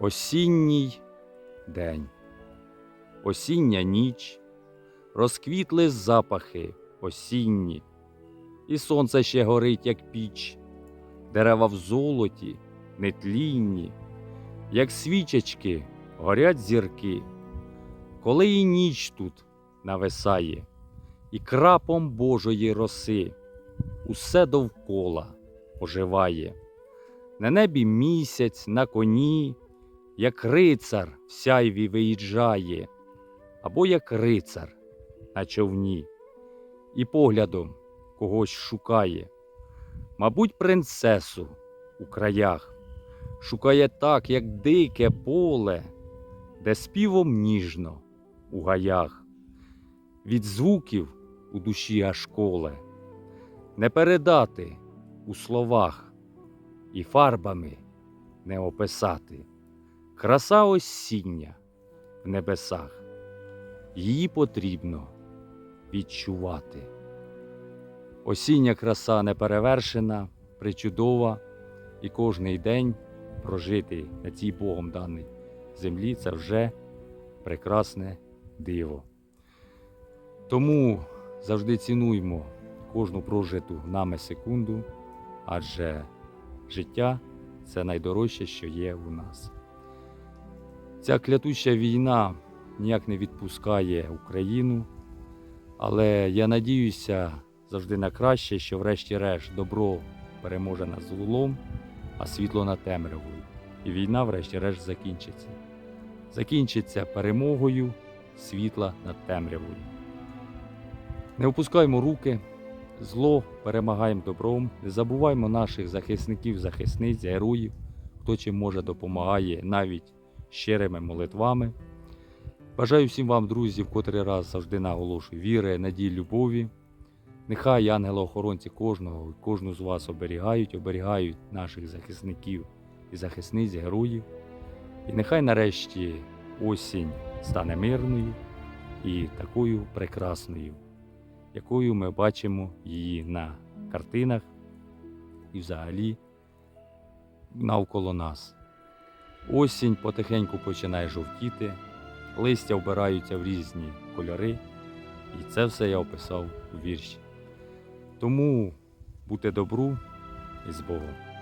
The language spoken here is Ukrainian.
Осінній день, осіння ніч, розквітли запахи осінні, і сонце ще горить, як піч, дерева в золоті, нетлінні, як свічечки горять зірки, коли і ніч тут нависає, і крапом Божої роси усе довкола оживає. На небі місяць на коні, як рицар в сяйві виїжджає, або як рицар на човні, і поглядом когось шукає. Мабуть, принцесу у краях шукає так, як дике поле, де співом ніжно у гаях, від звуків у душі аж коле, не передати у словах і фарбами не описати. Краса осіння в небесах, її потрібно відчувати. Осіння краса неперевершена, причудова, і кожний день прожити на цій Богом даній землі це вже прекрасне диво. Тому завжди цінуймо кожну прожиту нами секунду, адже життя це найдорожче, що є у нас. Ця клятуща війна ніяк не відпускає Україну, але я надіюся завжди на краще, що врешті-решт добро переможе над злом, а світло над темрявою. І війна, врешті-решт, закінчиться. Закінчиться перемогою світла над темрявою. Не опускаймо руки, зло перемагаємо добром, не забуваймо наших захисників, захисниць, героїв, хто чим може допомагає навіть щирими молитвами. Бажаю всім вам, друзі, в котрий раз завжди наголошую віри, надії, любові. Нехай ангели-охоронці кожного і кожну з вас оберігають, оберігають наших захисників і захисниць, героїв. І нехай нарешті осінь стане мирною і такою прекрасною, якою ми бачимо її на картинах і взагалі навколо нас. Осінь потихеньку починає жовтіти, листя вбираються в різні кольори, і це все я описав у вірші. Тому бути добру і з Богом.